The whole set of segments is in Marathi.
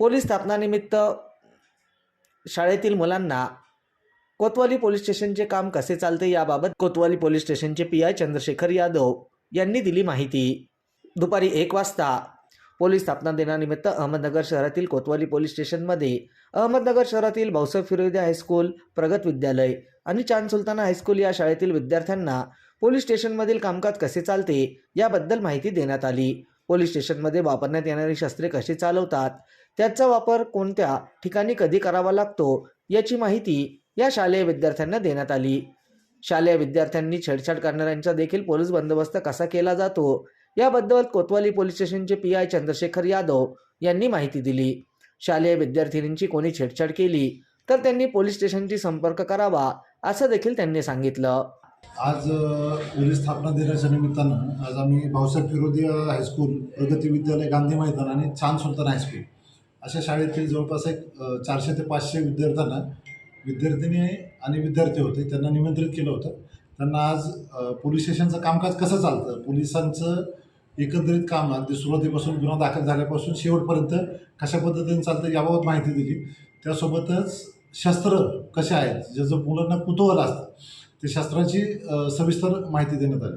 पोलीस स्थापनानिमित्त शाळेतील मुलांना कोतवाली पोलीस स्टेशनचे काम कसे चालते याबाबत कोतवाली पोलीस स्टेशनचे पी आय चंद्रशेखर यादव यांनी दिली माहिती. दुपारी एक वाजता पोलीस स्थापना दिनानिमित्त अहमदनगर शहरातील कोतवाली पोलीस स्टेशनमध्ये अहमदनगर शहरातील भाऊसाहेब फिरोदे हायस्कूल प्रगत विद्यालय आणि चांद सुलताना हायस्कूल या शाळेतील विद्यार्थ्यांना पोलीस स्टेशनमधील कामकाज कसे चालते याबद्दल माहिती देण्यात आली. पोलीस स्टेशनमध्ये वापरण्यात येणारी शस्त्रे कशी चालवतात? त्याचा वापर कोणत्या ठिकाणी कधी करावा लागतो? याची माहिती या शालेय विद्यार्थ्यांना देण्यात आली. शालेय विद्यार्थ्यांनी छेडछाड करणाऱ्यांचा देखील पोलीस बंदोबस्त कसा केला जातो? याबद्दल कोतवाली पोलीस स्टेशनचे पी आय चंद्रशेखर यादव यांनी माहिती दिली. शालेय विद्यार्थिनींची कोणी छेडछाड केली तर त्यांनी पोलीस स्टेशनशी संपर्क करावा असं देखील त्यांनी सांगितलं. आज पोलीस स्थापना दिनाच्या निमित्तानं आज आम्ही भाऊसाहेब फिरोदिया हायस्कूल प्रगती विद्यालय गांधी मैदान आणि छान सुलतान हायस्कूल अशा शाळेतील जवळपास एक चारशे ते पाचशे विद्यार्थ्यांना विद्यार्थिनी आणि विद्यार्थी होते त्यांना निमंत्रित केलं होतं. त्यांना आज पोलीस स्टेशनचं कामकाज कसं चालतं? पोलिसांचं एकंदरीत काम अगदी सुरुवातीपासून गुन्हा दाखल झाल्यापासून शेवटपर्यंत कशा पद्धतीने चालतं याबाबत माहिती दिली. त्यासोबतच शस्त्र कसे आहेत? ज्याचं मुलांना कुतूहल असतं ते शास्त्राची सविस्तर माहिती देण्यात आली.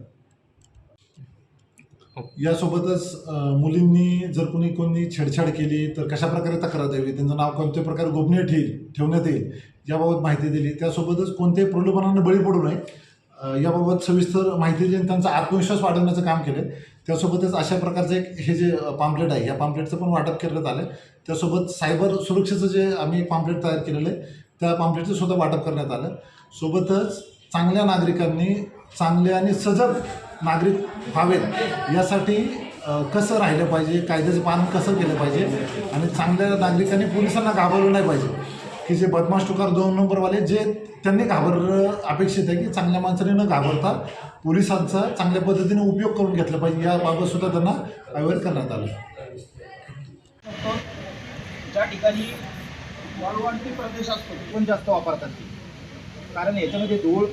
यासोबतच मुलींनी जर कोणी कोणी छेडछाड केली तर कशा प्रकारे तक्रार द्यावी? त्यांचं नाव कोणत्या प्रकारे गोपनीय ठेईल ठेवण्यात येईल? याबाबत माहिती दिली. त्यासोबतच कोणत्याही प्रलोभनांना बळी पडू नये. याबाबत सविस्तर माहिती देऊन त्यांचा आत्मविश्वास वाढवण्याचं काम केलं त्यासोबतच अशा प्रकारचं एक हे जे पाम्पलेट आहे या पाम्पलेटचं पण वाटप करण्यात आलं त्यासोबत सायबर सुरक्षेचं जे आम्ही पाम्पलेट तयार केलेलं आहे त्या पाम्पलेटचं सुद्धा वाटप करण्यात आलं. सोबतच चांगल्या नागरिकांनी चांगले आणि सजग नागरिक व्हावेत यासाठी कसं राहिलं पाहिजे कायद्याचं पालन कसं केलं पाहिजे आणि चांगल्या नागरिकांनी पोलिसांना घाबरलं नाही पाहिजे की जे बदमाश टुकार दोन नंबरवाले जे त्यांनी घाबर अपेक्षित आहे की चांगल्या माणसाने न घाबरता पोलिसांचा चांगल्या पद्धतीने उपयोग करून घेतला पाहिजे. याबाबत सुद्धा त्यांना अवेअर करण्यात आलं. ज्या ठिकाणी वाळवंटी प्रदेश असतो पण जास्त वापरतात ते. कारण याच्यामध्ये धूळ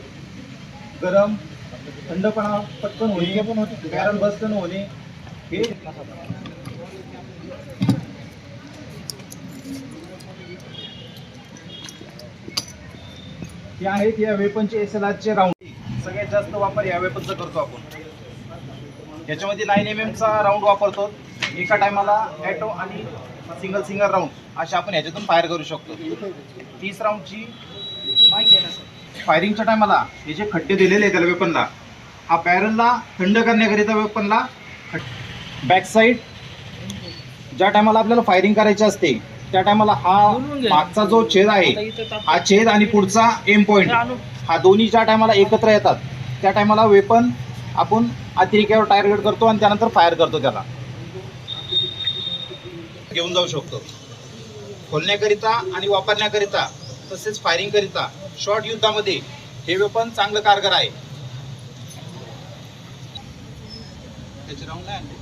गरम थंडपणा पटकन होणे पण होते. कारण बसकन होणे हे हे आहेत या वेपनचे एस एल आरचे राऊंड सगळ्यात जास्त वापर या वेपनचा करतो आपण. याच्यामध्ये नाईन एम एमचा राऊंड वापरतो. एका टायमाला ॲटो आणि सिंगल सिंगल राऊंड अशा आपण ह्याच्यातून फायर करू शकतो. तीस राऊंडची माहिती आहे ना सर फायरिंगच्या टायमाला हे जे खड्डे दिलेले आहेत त्याला वेपनला हा बॅरलला थंड करण्याकरिता वेपनला बॅक साईड ज्या टायमाला आपल्याला फायरिंग करायची असते त्या टायमाला हा मागचा जो छेद आहे हा छेद आणि पुढचा एम पॉईंट हा दोन्ही ज्या टायमाला एकत्र येतात त्या टायमाला वेपन आपण अतिरेक्यावर टार्गेट करतो आणि त्यानंतर फायर करतो त्याला. घेऊन जाऊ शकतो. खोलण्याकरिता आणि वापरण्याकरिता तसेच फायरिंग करिता शॉर्ट युद्धामध्ये हे वेपन चांगलं कारगर आहे. त्याचे राऊंड नाही आणले?